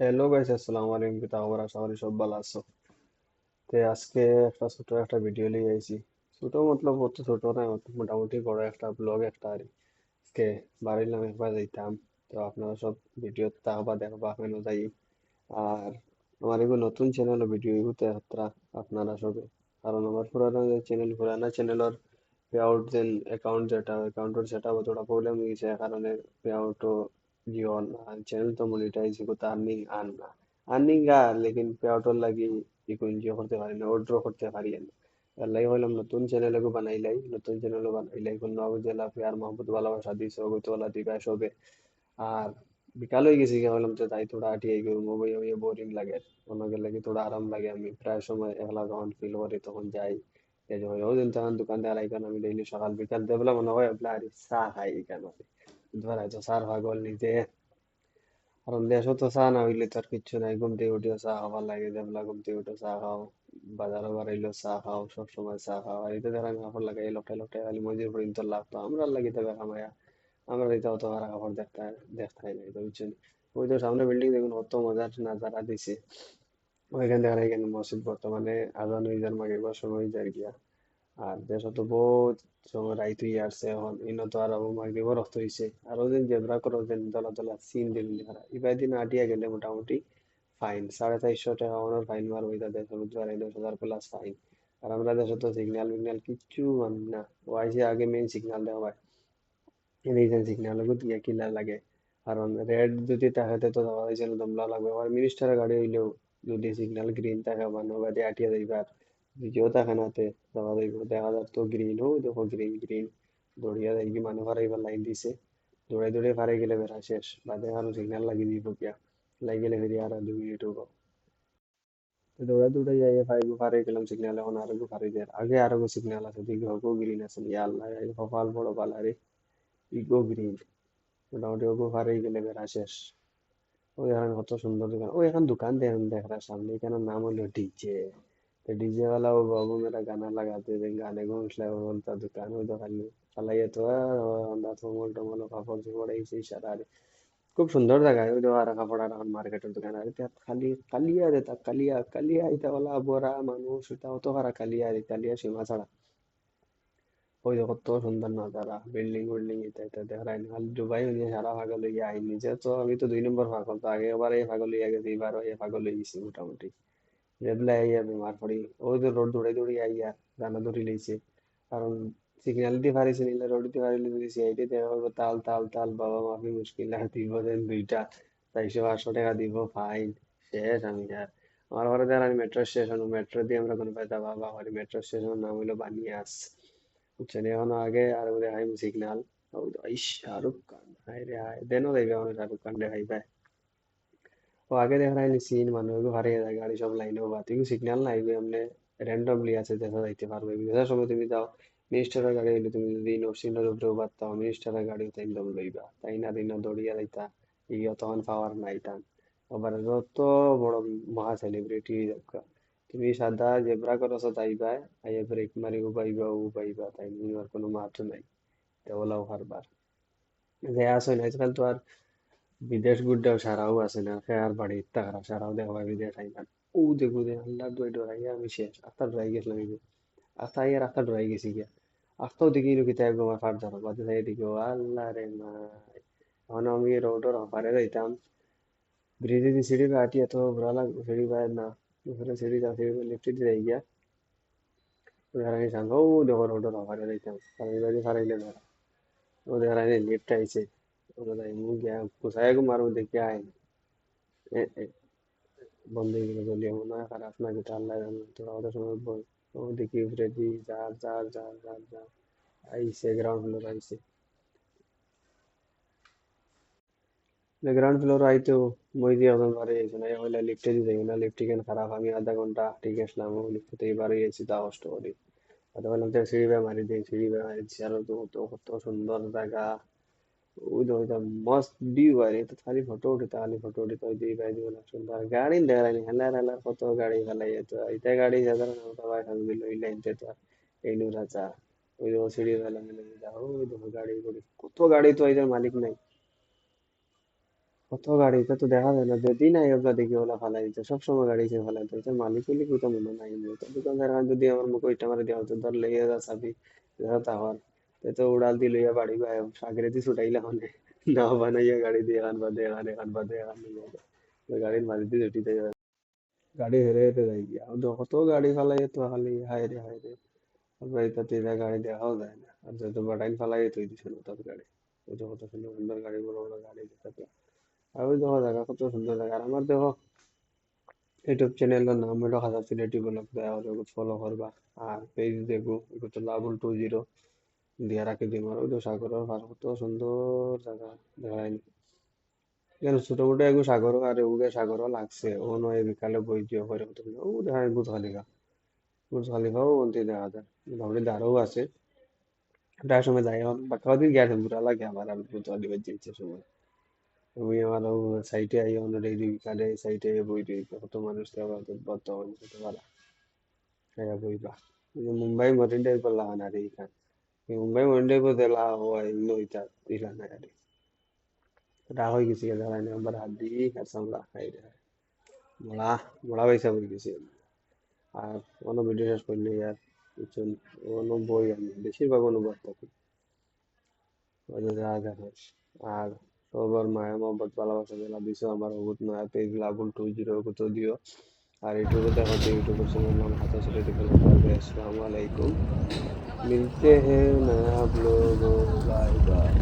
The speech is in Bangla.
হ্যালো গাইস, আসসালামু আলাইকুম। কি খবর? আশা করি সব ভালো আছো। তে আজকে একটা ছোট একটা ভিডিও লিয়ে আইছি। ছোট মতলব অত ছোট না মোটামুটি বড় একটা ব্লগ একটা আর আজকে বাড়ির নামে একবার যাইতাম। তো আপনারা সব ভিডিও তাকবা দেখবা কেন যাই। আর আমার এগুলো নতুন চ্যানেল ভিডিও এগুতে যাত্রা আপনারা সবে। কারণ আমার পুরানো চ্যানেল পুরানা চ্যানেলের পে আউট যেন অ্যাকাউন্ট যেটা অ্যাকাউন্টের সেটা থোড়া প্রবলেম হয়ে গেছে এ কারণে পে আউটও জিও না চ্যানেল তো মনিটাইজ এগুলো আর্নিং আন না। আর্নিং আর লেকিন পে আউটর লাগি ইকো এনজয় করতে পারি না উইথড্র করতে পারি না। এর লাগি হইলাম নতুন চ্যানেল এগো বানাইলাই নতুন চ্যানেলও বানাইলাই কোন নব জেলা প্যার মোহাম্মদ ভালোবাসা দিছে ওগুতো ওলা দিবা সবে। আর বিকাল হয়ে গেছে বললাম তো তাই থোড়া আটিয়ে গিয়ে মুভি মুভি বোরিং লাগে। ওনাকে লাগে থোড়া আরাম লাগে, আমি প্রায় সময় একলা যখন ফিল করি তখন যাই। এই যে ওই দিন তখন দোকান দিয়ে আইকান আমি ডেইলি সকাল বিকাল দেবলা মনে হয় আপনার আর চা খাই কেন পাগল নিজে। কারণ তো না হইলে তো আর কিচ্ছু নাই। চা লাগে চা খাও। বাজারও বাড়াইলেও চা খাও চা খাও। আর আমি কাপড় লোটাই লোটাই খালি আমরা লাগি আমরা দিতে অত খারাপ কাপড় দেখতে দেখতাই নাই তো বুঝছেন ওই তো সামনে বিল্ডিং দেখুন, কত মজার নাজারা দিছে। ওইখান থেকে এখানে মসজিদ বর্তমানে আজান হয়ে যার মাগরিবার সময় যায় গিয়া। আর দেশে তো বহুত সময় রাইত হয়ে আসছে এখন ইনো তো আর মাগরিবও রক্ত হয়েছে আর ওদিন জেব্রা করো যেন দলা দলা সিন দিন হারা ইবাই দিন আটিয়া গেলে মোটামুটি ফাইন সাড়ে চারশো টাকা ওনার ফাইন মারবো এটা দেশে বুঝতে পারি দশ হাজার প্লাস ফাইন আর আমরা দেশে তো সিগন্যাল মিগন্যাল কিচ্ছু মানি না। ও আইসে আগে মেইন সিগন্যাল দেওয়া হয়। রিজন সিগন্যাল গিয়া কিলা লাগে। কারণ রেড যদি তাকাতে তো দেওয়া হয়েছিল দমলা লাগবে। আর মিনিস্টারের গাড়ি হইলেও যদি সিগন্যাল গ্রিন থাকে মানুষ গাড়ি আটিয়া যাইবার যাইব দেখা যার তো গ্রিন হো দেখো গ্রিন গ্রিন দৌড়িয়া কি মানুষ হারাইবার লাইন দিছে দৌড়াই দৌড়াই ফারে গেলে বেড়া শেষ বাদে আরও সিগন্যাল লাগি দিব কিয়া লাগিলে ফিরি আর দুই মিনিট হব দৌড়া দৌড়া যাই ফাইভ ফারে গেলাম সিগন্যাল এখন আরও ফারে যায় আগে আরও সিগন্যাল আছে দিকে হব গ্রিন আছে ইয়া আল্লাহ কপাল বড় পালারে ইগো গ্রিন মোটামুটি ওগো ফারেই গেলে বেড়া শেষ ওই এখন কত সুন্দর দোকান ও এখন দোকান দেখেন দেখরা সামনে এখানে নাম হলো ডিজে तो डीजे वाला वो बाबू मेरा गाना लगाते थे गाने को मतलब वो बोलता दुकान में तो खाली চালাইয়ে তো আমরা থমল টমল কাপড় চোপড় এই সেই সারা আর খুব সুন্দর জায়গা ওই আর কাপড় আর এখন মার্কেটের দোকান আর এটা খালি কালিয়া রে তা কালিয়া কালিয়া এটা ওলা বড়া মানুষ এটা অত হারা কালিয়া রে কালিয়া সীমা ছাড়া ওই দেখো কত সুন্দর নাজারা বিল্ডিং বিল্ডিং এটা এটা দেখা যায় খালি ডুবাই হয়ে সারা পাগল হয়ে আই নিজে তো আমি তো দুই নম্বর পাগল তো আগে এবার এই পাগল হয়ে গেছে এবারও এই পাগল হয়ে গেছি মোটামুটি দেখা হবে তাল তাল তাল বাবা মুশকিল দিব দেন দুইটা পাঁচশো টাকা দিব ফাইন শেষ আমি আর আমার ঘরে যারা আমি মেট্রো স্টেশন মেট্রো দিয়ে আমরা কোনো পাইতা বাবা হরি মেট্রো স্টেশনের নাম হইল বানিয়াস বুঝছেন এখনও আগে আর সিগন্যাল ওই শাহরুখ খান হাই রে হাই দেনও দেখবে আমার শাহরুখ খান দেখাই পায় ও আগে দেখা যায় সিন মানুষ হারিয়ে যায়, গাড়ি সব লাইনেও বা তুমি সিগন্যাল নাই এমনি র্যান্ডমলি আছে দেখা যাইতে পারবে। বিভিন্ন সময় তুমি যাও মিনিস্টারের গাড়ি হইলে তুমি যদি নরসিংহের উপরেও বাদতাও মিনিস্টারের গাড়িও তাই একদম লইবা। তাই না, দিন দৌড়িয়া যাইতা ইয়ে তখন পাওয়ার নাই টান আবার যত বড় মহা সেলিব্রিটি তুমি সাদা জেব্রা করছ তাইবা, আইয়া ব্রেক মারি ও পাইবা ও পাইবা তাই নিয়ে কোনো মাত্র নাই। দেওয়ালাও হারবার। যে আসো না, আজকাল তো আর বিদেশ গুড্ডাও সারাও আছে না খেয়ার বাড়ি, তাহারা সারাও দেওয়া বিদেশ আইলাম ও যে গুদে আল্লাহ দুই ডরাইয়া আমি শেষ আত্মা ডরাই গেছিলাম এই আস্তাই আর আত্মা ডরাই গেছি গিয়া। আস্তাও দেখি লোকি তাই গোমা ফাট ধরো বাদে তাই দেখি আল্লাহ রে মা। এখন আমি রোডর হপারে যাইতাম ব্রিজে দিয়ে সিঁড়ি পে আটি এত বুড়া লাগ, সিঁড়ি পায় না, ওখানে সিঁড়ি যা সিঁড়ি লিফটে দিয়ে যাই গিয়া। ওখানে সামনে, ও দেখো রোডর হপারে যাইতাম সারাই বাড়ি সারাইলে ধরা। ওদের লিফট আইছে। যার যার আইসে গ্রাউন্ড ফ্লোর আইতো মই দিয়ে ওদের বাড়ি গেছে না হইলে লিফটে দিয়ে যাই না লিফট কেন খারাপ আমি আধা ঘণ্টা ঠিক আসলাম ও লিফট বাড়ি গেছি তা কষ্ট করি আধা বললাম তো সিঁড়ি বে মারি দিই সিঁড়ি বে মারি আর তো কত সুন্দর জায়গা উঠিতে ওই দিই বাইদি বলে সুন্দর গাড়ি দেখানি হেলার হেলার কত গাড়ি এটা তো দেখো যায় না। যদি নাই, ওগুলা দেখি ওলা ফালাই দিতে। সবসময় গাড়ি সে ফালাই দিতে মালিক হইলে কি মনে নাই। দোকানদার যদি আমার মুখ ওইটা মারে দেওয়া হতো, ধর লইয়া যা সাগরে দি ছুটাইলা হনে না বানাইয়া গাড়ি দিয়ে এখান বাদে এখান এখান বাদে এখান লইয়া যায়। তো গাড়ির মাঝে দিয়ে ছুটি দেয় গাড়ি হেরে হেরে যাই গিয়া কত গাড়ি ফালাই তো খালি হায় রে হায় রে এটাতে এটা গাড়ি দেখাও যায় না আর যত বাটাইন ফালাই তুই দিছিল তার গাড়ি ওই তো কত সুন্দর সুন্দর গাড়ি বড় বড় গাড়ি যেটাতে আর ওই দেখো জায়গা কত সুন্দর জায়গা আর আমার দেখো ইউটিউব চ্যানেলের নাম হলো খাজা সিলেটি ব্লগ দেওয়া হলো ফলো করবা আর পেজ দেখো এগুলো তো লাভুল টু জিরো দিয়া রাখি দিম আর ওই সাগরের পার কত সুন্দর জায়গা দেখায় কেন ছোট মোটো এগু সাগর আর এগুলো সাগরও লাগছে। ও নয় বিকালে বই দিয়ে করে ও, দেখা যায় বুর্জ খালিফা বুর্জ খালিফাও অন্তি দেখা যায়। মোটামুটি দাঁড়াও আছে। প্রায় সময় যাই এখন বাকি দিন গেছে বুড়া লাগে আমার আর বুর্জ খালিফা যেতে সময়। আমি আমার সাইটে আই অন্য এই বিকালে সাইটে বই দিই কত মানুষ দেওয়া বর্তমান পারা বইবা মুম্বাই মরিন ড্রাইভ করলা না রে ইখান মুম্বাই মরিন ড্রাইভ দেলা হয় নইতা দিলা না রে রাগ হয়ে গেছি দেখা না আমার হাত দিয়ে আর সামলা খাই রে মরা মরা পয়সা হয়ে গেছি আর অন্য ভিডিও শেষ করলে আর বুঝছেন অন্য বই আমি বেশিরভাগ অনুবাদ থাকি দেখো আর সবার মায়া মহব্বত ভালোবাসা দিলা দিছো আমার বহুত নয়া পেজ লাভুল টু জিরো কত দিও আর ইউটিউবে দেখো ইউটিউবের চ্যানেল নাম হাতা ছেলে টিপে আসসালামু আলাইকুম मिलते हैं मैं आप लोगों बाय बाय